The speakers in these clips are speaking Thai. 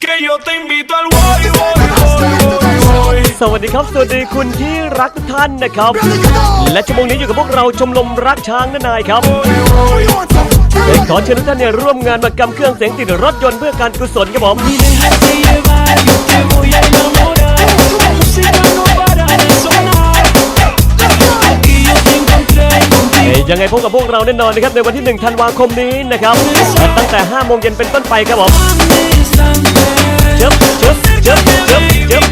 Que yo te invito al boy, boy, boy, boy, boy. สวัสดีครับ สวัสดีคุณที่รักทุกท่านนะครับ และชั่วโมงนี้อยู่กับพวกเราชมรมรักช้างนายครับเลยขอเชิญทุกท่านเนี่ยร่วมงานมากำเครื่องเสียงติดรถยนต์เพื่อการกุศลครับผม ยังไงพบกับพวกเราแน่นอนนะครับในวันที่ 1 ธันวาคมนี้นะครับ ตั้งแต่5โมงเย็นเป็นต้นไปครับผมเจิบเจิบเจิบเจิบ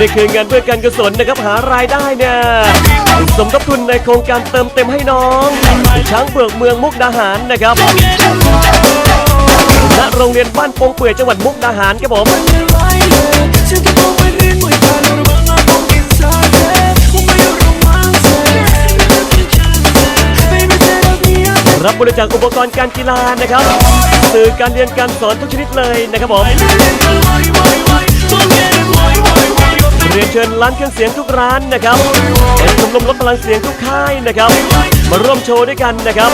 นี่คืองานเพื่อการกุศลนะครับหารายได้เนี่ยสมทบทุนในโครงการเติมเต็มให้น้องช้างเบือกเมืองมุกดาหารนะครับณโรงเรียนบ้านโปงเปื่อยจังหวัดมุกดาหารครับผมรับบริจาคอุปกรณ์การกีฬานะครับสื่อการเรียนการสอนทุกชนิดเลยนะครับผม รียนเชิญร้านเครื่องเสียงทุกร้านนะครับชมรมลดพลังเสียงทุกค่ายนะครับ มาร่วมโชว์ด้วยกันนะครับ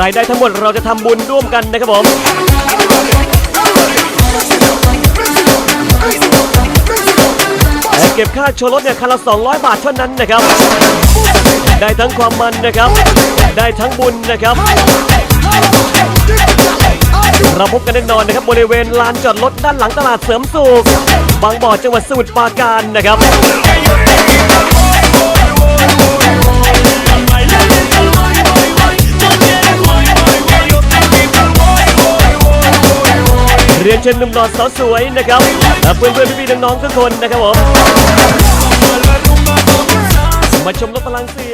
รายได้ทั้งหมดเราจะทำบุญร่วมกันนะครับผมแต่เก็บค่าโชว์รถเนี่ยคันละ 200 บาทเท่านั้นนะครับ ได้ทั้งความมันนะครับ ได้ทั้งบุญนะครับ เราพบกันแน่นอนนะครับบริเวณลานจอดรถด้านหลังตลาดเสริมสุขบางบ่อจังหวัดสมุทรปราการนะครับเรียนเชิญหนุ่มหล่อสาวสวยนะครับและเพื่อนเพื่อนพี่ๆน้องๆทุกคนนะครับผมมาชมรถพลังเสียง